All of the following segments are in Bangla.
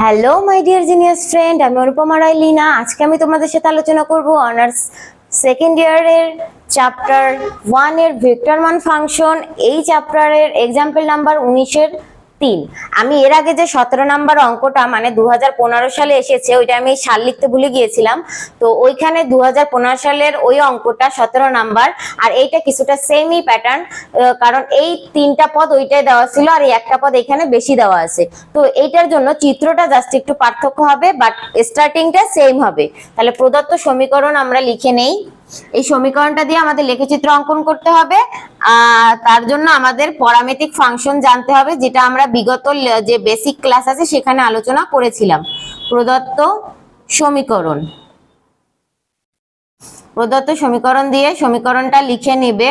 Hello my dear genius friend আমি অনুপমা রায় লীনা। আজকে আমি তোমাদের সাথে আলোচনা করব অনার্স সেকেন্ড ইয়ারের চ্যাপ্টার ওয়ানের ভেক্টরমান ফাংশন এই চ্যাপ্টারের এক্সাম্পল নাম্বার উনিশের তিন। আমি এর আগে যে সতেরো নাম্বার অঙ্কটা মানে দু হাজার পনেরো সালে এসেছে, ওইটা আমি সাল লিখতে ভুলে গিয়েছিলাম। তো ওইখানে দু হাজার পনেরো সালের ওই অঙ্কটা সতেরো নাম্বার, আর এইটা কিছুটা সেমই প্যাটার্ন কারণ এই তিনটা পদ ওইটাই দেওয়া ছিল, আর এই একটা পদ এখানে বেশি দেওয়া আছে। তো এইটার জন্য চিত্রটা জাস্ট একটু পার্থক্য হবে বাট স্টার্টিংটা সেম হবে। তাহলে প্রদত্ত সমীকরণ আমরা লিখে নেই। এই সমীকরণটা দিয়ে আমাদের লেখচিত্র অঙ্কন করতে হবে। আর তার জন্য আমাদের পরামিতিক ফাংশন জানতে হবে, যেটা আমরা বিগত যে বেসিক ক্লাস আছে, সেখানে আলোচনা করেছিলাম। প্রদত্ত সমীকরণ। প্রদত্ত সমীকরণ দিয়ে সমীকরণটা লিখে নেবে।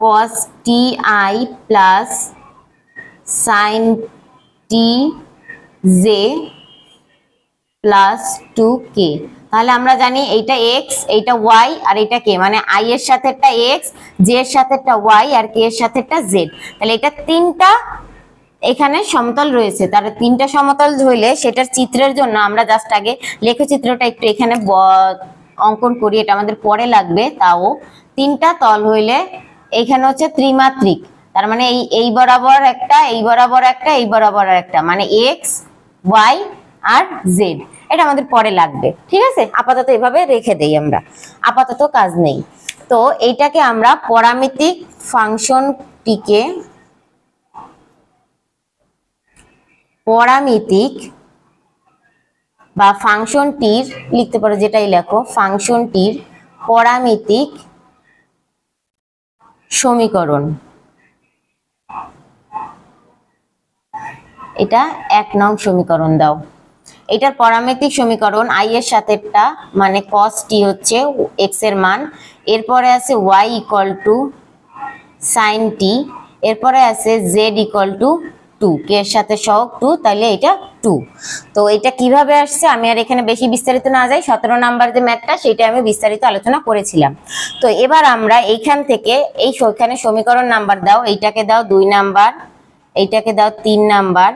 cos i plus sine t j plus two k তাহলে আমরা জানি এইটা এক্স এইটা ওয়াই আর এটা কে মানে আই এর সাথে একটা এক্স জে এর সাথে একটা ওয়াই আর কে এর সাথে একটা জেড তাহলে এটা তিনটা এখানে সমতল রয়েছে তার তিনটা সমতল হইলে সেটার চিত্রের জন্য আমরা জাস্ট আগে লেখচিত্রটা একটু এখানে অঙ্কন করি, এটা আমাদের পরে লাগবে, তাও। তিনটা তল হইলে এখানে হচ্ছে ত্রিমাত্রিক, তার মানে এই এই বরাবর একটা, এই বরাবর একটা, এই বরাবর একটা মানে এক্স ওয়াই আর জেড এটা আমাদের পরে লাগবে, ঠিক আছে? আপাতত এভাবে রেখে দেই আমরা। আপাতত কাজ নেই। তো এইটাকে আমরা পরামিতিক ফাংশনটিকে পরামিতিক বা ফাংশনটির, লিখতে পারো যেটাই লেখো, ফাংশনটির পরামিতিক সমীকরণ। এটা এক নং সমীকরণ দাও। এটার পরামিতিক সমীকরণ আই এর সাথেটা মানে cos টি হচ্ছে এক্সের মান। এরপরে আছে y equal to sine t এরপরে আছে z equal to two k এর সাথে সহগ টু তাহলে এটা টু তো এটা কীভাবে আসছে? আমি আর এখানে বেশি বিস্তারিত না যাই, সতেরো নাম্বার যে ম্যাথটা, সেটা আমি বিস্তারিত আলোচনা করেছিলাম। তো এবার আমরা এইখান থেকে এই সমীকরণ নাম্বার দাও, এইটাকে দাও দুই নাম্বার, এইটাকে দাও তিন নাম্বার।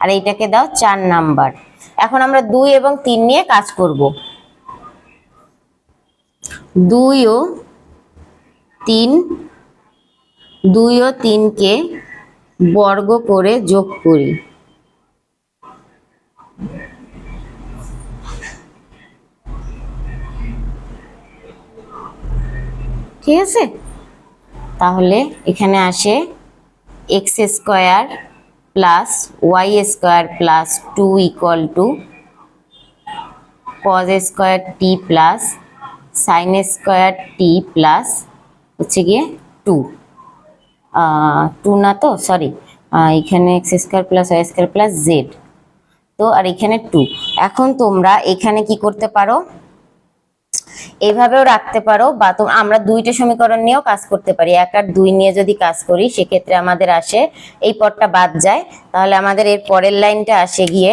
আর এইটাকে দাও চার নাম্বার। এখন আমরা দুই এবং তিন নিয়ে কাজ করব। দুই ও তিন, দুই ও তিনকে বর্গ করে যোগ করি। ঠিক আছে? তাহলে এখানে আসে x square plus y square plus two equal to cos square t plus sine square t plus হচ্ছে গিয়ে টু টু না তো? সরি এখানে x square plus y square plus z তো, আর এখানে টু এখন তোমরা এখানে কি করতে পারো? এভাবেও রাখতে পারো বা আমরা দুইটা সমীকরণ নিয়েও কাজ করতে পারি। এক আর দুই নিয়ে যদি কাজ করি, সেক্ষেত্রে আমাদের আসে, এই পদটা বাদ যায়। তাহলে আমাদের এর পরের লাইনটা আসে গিয়ে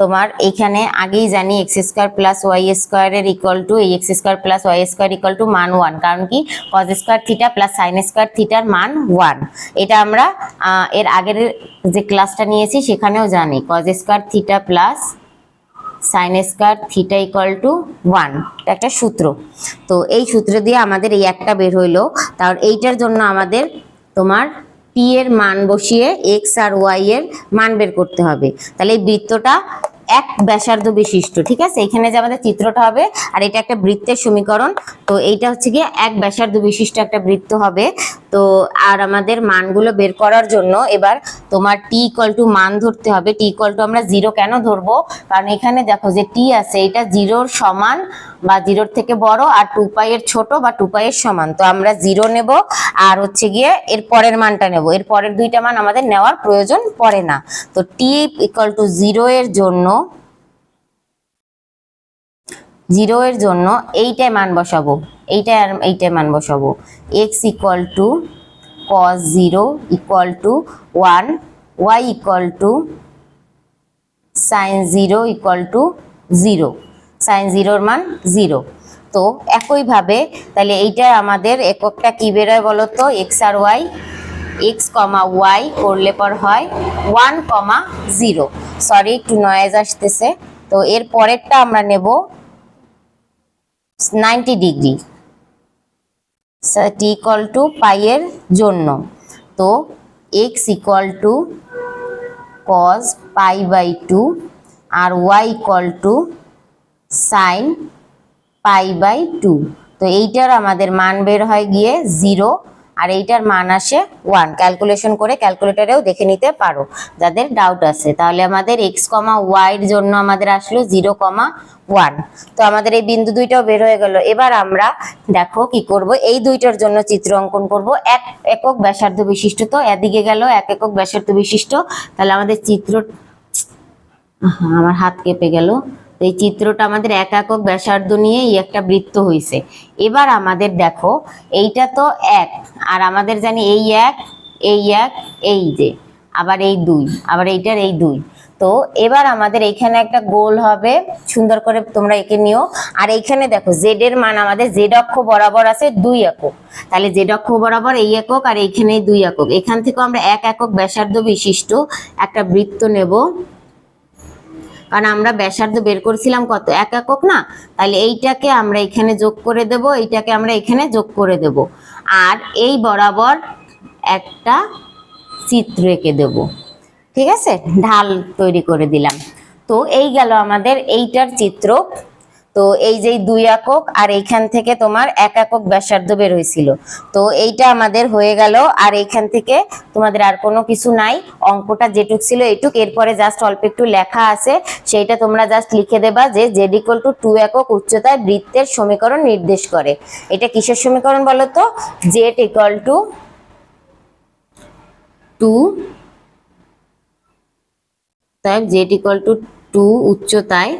তোমার এখানে আগেই জানি এক্স স্কোয়ার প্লাস ওয়াই স্কোয়ারের ইকুয়াল টু এই x square plus y square equal to মান ওয়ান কারণ কি cos square theta plus sine square থিটার মান ওয়ান এটা আমরা এর আগের যে ক্লাসটা নিয়েছি, সেখানেও জানি cos square theta plus sine square theta equal to one একটা সূত্র। তো এই সূত্র দিয়ে আমাদের এই একটা বের হইল। তার এইটার জন্য আমাদের তোমার পি এর মান বসিয়ে এক্স আর ওয়াই এর মান বের করতে হবে। তাহলে এই বৃত্তটা এক ব্যাসার্ধ বিশিষ্ট, ঠিক আছে? এখানে যে আমাদের চিত্রটা হবে, আর এটা একটা বৃত্তের সমীকরণ, তো এইটা হচ্ছে গিয়ে এক ব্যাসার্ধ বিশিষ্ট একটা বৃত্ত হবে। তো আর আমাদের মানগুলো বের করার জন্য এবার তোমার টি ইকুয়াল টু মান ধরতে হবে। টি ইকুয়াল টু আমরা জিরো কেন ধরবো? কারণ এখানে দেখো যে টি আছে, এটা জিরোর সমান বা জিরোর থেকে বড় আর টু পাই এর ছোট বা টু পাই এর সমান। তো আমরা জিরো নেব আর হচ্ছে গিয়ে এর পরের মানটা নেব। এর পরের দুইটা মান আমাদের নেওয়ার প্রয়োজন পড়ে না। তো টি ইকুয়াল টু জিরো এর জন্য জিরো এর জন্য এইটায় মান বসাবো। এইটায় আর এইটায় মান বসাবো। X equal to cos zero equal to one y equal to sine zero equal to zero sine জিরোর মান জিরো তো একইভাবে তাহলে এইটা আমাদের এককটা কি বেরোয় বলো তো? এক্স আর ওয়াই এক্স কমা ওয়াই করলে পর হয় ওয়ান কমা জিরো সরি একটু নয়েজ আসতেছে। তো এর পরেরটা আমরা নেব ninety degree. T equal to পাইয়ের জন্য। তো x equal to cos pi by two R y equal to sine pi by two তো এইটার আমাদের মান বের হয় গিয়ে জিরো আর এইটার মান আসে ওয়ান ক্যালকুলেশন করে ক্যালকুলেটরেও দেখে নিতে পারো। যাদের ডাউট আছে, তাহলে আমাদের এক্স কমা ওয়াইয়ের জন্য আমাদের আসলো জিরো কমা ওয়ান তো আমাদের এই বিন্দু দুইটাও বের হয়ে গেল। এবার আমরা দেখো কি করব, এই দুইটার জন্য চিত্র অঙ্কন করব। এক একক ব্যাসার্ধ বিশিষ্ট তো, এদিকে গেল এক একক ব্যাসার্ধ বিশিষ্ট। তাহলে আমাদের চিত্র আমার হাত কেঁপে গেল। এই চিত্রটা আমাদের এক একক ব্যাসার্ধ নিয়ে এই একটা বৃত্ত হয়েছে এবার আমাদের দেখো, এইটা তো এক, আর আমাদের জানি এই এক এই এক, এই যে, আবার এই দুই, আবার এইটার এই দুই। তো এবার আমাদের এইখানে একটা গোল হবে, সুন্দর করে তোমরা এঁকে নিও। আর এইখানে দেখো জেড এর মান আমাদের জেড অক্ষ বরাবর আছে দুই একক। তাহলে জেড অক্ষ বরাবর এই একক আর এইখানে দুই একক। এখান থেকে আমরা এক একক ব্যাসার্ধ বিশিষ্ট একটা বৃত্ত নেব। কারণ আমরা ব্যাসার্ধ বের করেছিলাম কত? এক একক না? তাহলে এইটাকে আমরা এখানে যোগ করে দেব, এইটাকে আমরা এখানে যোগ করে দেব। আর এই বরাবর একটা চিত্র এঁকে দেব। ঠিক আছে? ঢাল তৈরি করে দিলাম। তো এই গেল আমাদের এইটার চিত্র। তো এই যে দুই একক, আর এইখান থেকে তোমার এক একক ব্যাসার্ধ বের হয়েছিল। তো এইটা আমাদের হয়ে গেল, আর এইখান থেকে তোমাদের আর কোনো কিছু নাই, অঙ্কটা যেটুক ছিল এইটুক। এরপরে জাস্ট অল্প একটু লেখা আছে, সেইটা তোমরা জাস্ট লিখে দেবা যে জেড ইকুয়াল টু টু একক উচ্চতায় বৃত্তের সমীকরণ নির্দেশ করে। এটা কিসের সমীকরণ বলো তো? জেড ইকুয়াল টু টু তাই জেড ইকুয়াল টু টু উচ্চতায়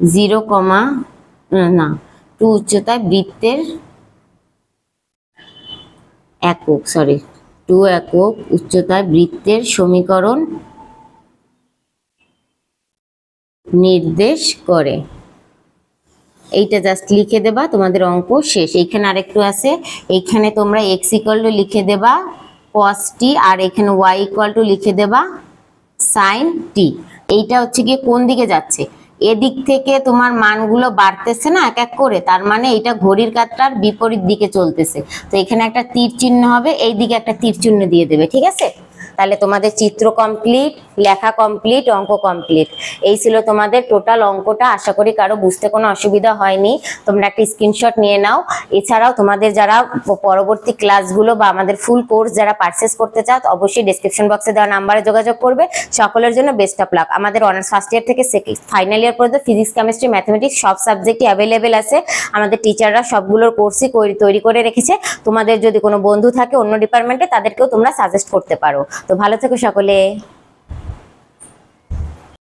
জিরো কমা, না টু উচ্চতায় বৃত্তের একক সরি টু একক উচ্চতায় বৃত্তের সমীকরণ নির্দেশ করে। এইটা জাস্ট লিখে দেবা, তোমাদের অঙ্ক শেষ। এইখানে আরেকটু আছে, এইখানে তোমরা এক্স ইকুয়াল টু লিখে দেবা, cos টি আর এখানে ওয়াই ইকুয়াল টু লিখে দেবা সাইন টি এইটা হচ্ছে গিয়ে কোন দিকে যাচ্ছে? এদিক থেকে তোমার মানগুলো বাড়তেছে না, এক এক করে। তার মানে এটা ঘড়ির কাঁটার বিপরীত দিকে চলতেছে। তো এখানে একটা তীর চিহ্ন হবে এই দিকে একটা তীর চিহ্ন দিয়ে দেবে, ঠিক আছে? তাহলে তোমাদের চিত্র কমপ্লিট লেখা কমপ্লিট অঙ্ক কমপ্লিট এই ছিল তোমাদের টোটাল অঙ্কটা। আশা করি কারও বুঝতে কোনো অসুবিধা হয়নি। তোমরা একটা স্ক্রিনশট নিয়ে নাও। এছাড়াও তোমাদের যারা পরবর্তী ক্লাসগুলো বা আমাদের ফুল কোর্স যারা পারচেস করতে চাও অবশ্যই ডেসক্রিপশন বক্সে দেওয়া নাম্বারে যোগাযোগ করবে। সকলের জন্য বেস্ট অফ লাক আমাদের অনার্স ফার্স্ট ইয়ার থেকে ফাইনাল ইয়ার পর্যন্ত ফিজিক্স কেমিস্ট্রি ম্যাথমেটিক্স সব সাবজেক্টই অ্যাভেলেবেল আছে। আমাদের টিচাররা সবগুলোর কোর্সই তৈরি করে রেখেছে। তোমাদের যদি কোনো বন্ধু থাকে অন্য ডিপার্টমেন্টে তাদেরকেও তোমরা সাজেস্ট করতে পারো। তো ভালো থেকো সকলে।